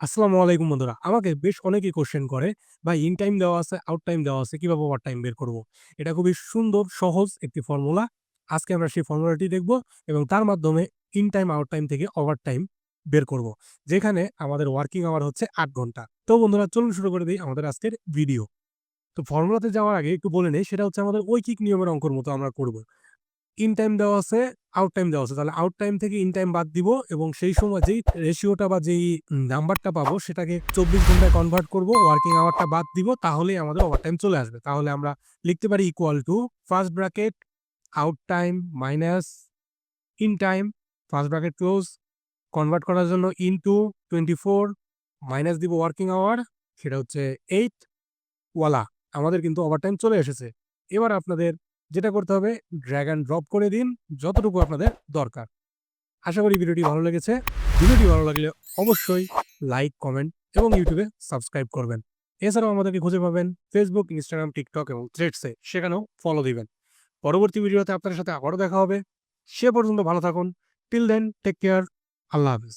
আসসালামু আলাইকুম বন্ধুরা। আমাকে বেশ অনেকেই কোশ্চেন করে, ভাই ইন টাইম দেওয়া আছে আউট টাইম দেওয়া আছে, কীভাবে ওভার টাইম বের করব? এটা খুবই সুন্দর, সহজ একটি ফর্মুলা আজকে আমরা সেই ফর্মুলাটি দেখব এবং তার মাধ্যমে ইন টাইম আউট টাইম থেকে ওভার টাইম বের করব, যেখানে আমাদের ওয়ার্কিং আওয়ার হচ্ছে আট ঘণ্টা। তো বন্ধুরা, চলুন শুরু করে দিই আমাদের আজকের ভিডিও তো ফর্মুলাতে যাওয়ার আগে একটু বলে নেই, সেটা হচ্ছে আমাদের ঐকিক নিয়মের অঙ্কর মতো আমরা করব। ইন টাইম দেওয়া আছে আউট টাইম দেওয়া আছে। তাহলে আউট টাইম থেকে ইন টাইম বাদ দিব এবং সেই সময় যেই রেশিওটা বা যেই নাম্বারটা পাবো, সেটাকে চব্বিশ ঘন্টায় কনভার্ট করব ওয়ার্কিং আওয়ারটা বাদ দিব, তাহলেই আমাদের ওভার টাইম চলে আসবে। তাহলে আমরা লিখতে পারি equal to first bracket out time minus in time first bracket close convert করার জন্য into twenty four minus দিব ওয়ার্কিং আওয়ার সেটা হচ্ছে এইট ওয়ালা আমাদের কিন্তু ওভার টাইম চলে এসেছে। এবার আপনাদের যেটা করতে হবে ড্র্যাগ অ্যান্ড ড্রপ করে দিন যতটুকু আপনাদের দরকার। আশা করি ভিডিওটি ভালো লেগেছে। ভিডিওটি ভালো লাগলে অবশ্যই লাইক কমেন্ট এবং ইউটিউবে সাবস্ক্রাইব করবেন। এছাড়াও আমাদেরকে খুঁজে পাবেন ফেসবুক ইনস্টাগ্রাম টিকটক এবং থ্রেডসে সেখানেও ফলো দিবেন। পরবর্তী ভিডিওতে আপনাদের সাথে আবারও দেখা হবে। সে পর্যন্ত ভালো থাকুন। টিল দেন টেক কেয়ার আল্লাহ হাফিজ।